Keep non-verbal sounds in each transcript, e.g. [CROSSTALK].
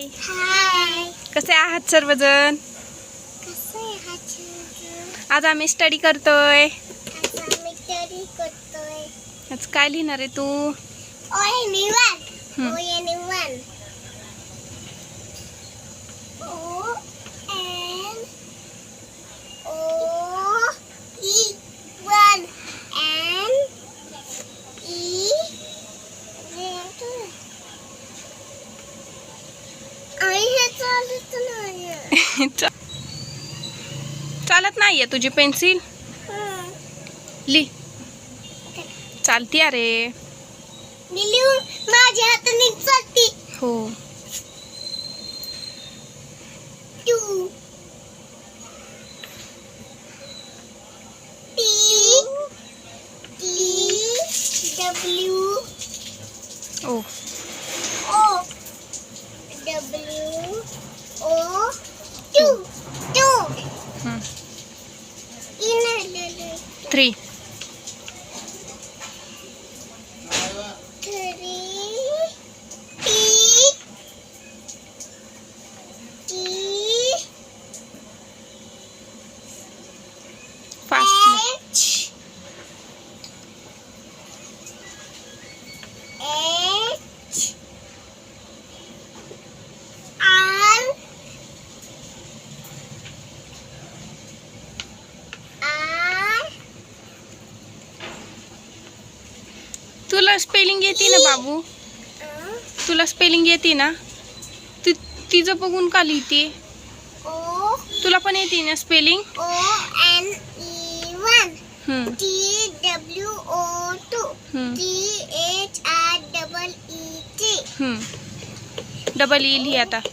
हाय कसे आहात सर्वजण? आज आम्ही स्टडी करतोय. आज काय लिहिणार आहे तू O any one hmm. O any one O N O E one N E I हे [LAUGHS] चालत नाहीये. तुझी पेन्सिल. ली. चालती अरे. माझ्या हाताने चालते. हो. Two. T. T. W. O. Tri. तुला स्पेलिंग येते ना बाबू? तुला स्पेलिंग येते ना? ती तिचं बघून का लिहिते? तुला पण येते ना स्पेलिंग डबल ई लिही आता. E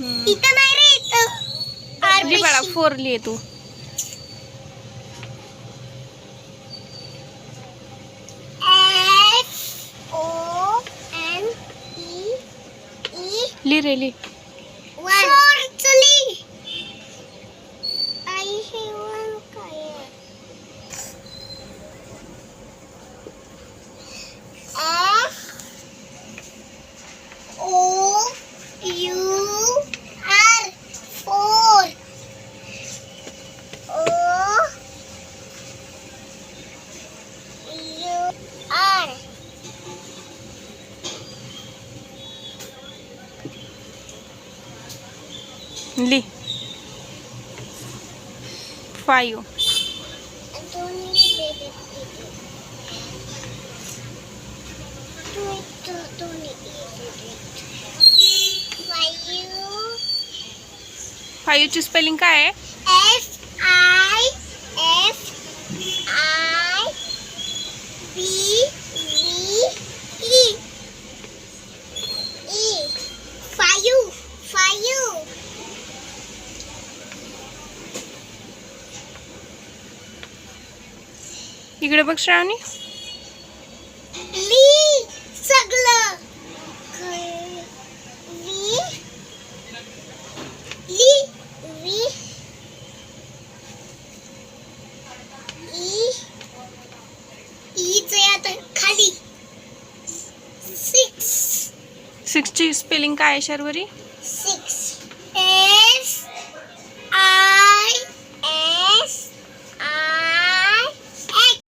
हम्म. इथं नाही रे इथं. फोर लिहे तू. E रेली लिही फाईव्ह दोन्ही बेबी तू तू दोन्ही फाईव्ह फाईव्हची स्पेलिंग काय आहे एफ आय इकडे बघ श्रावणी. सगळं आता खाली. सिक्स सिक्सची स्पेलिंग काय आहे शर्वरी?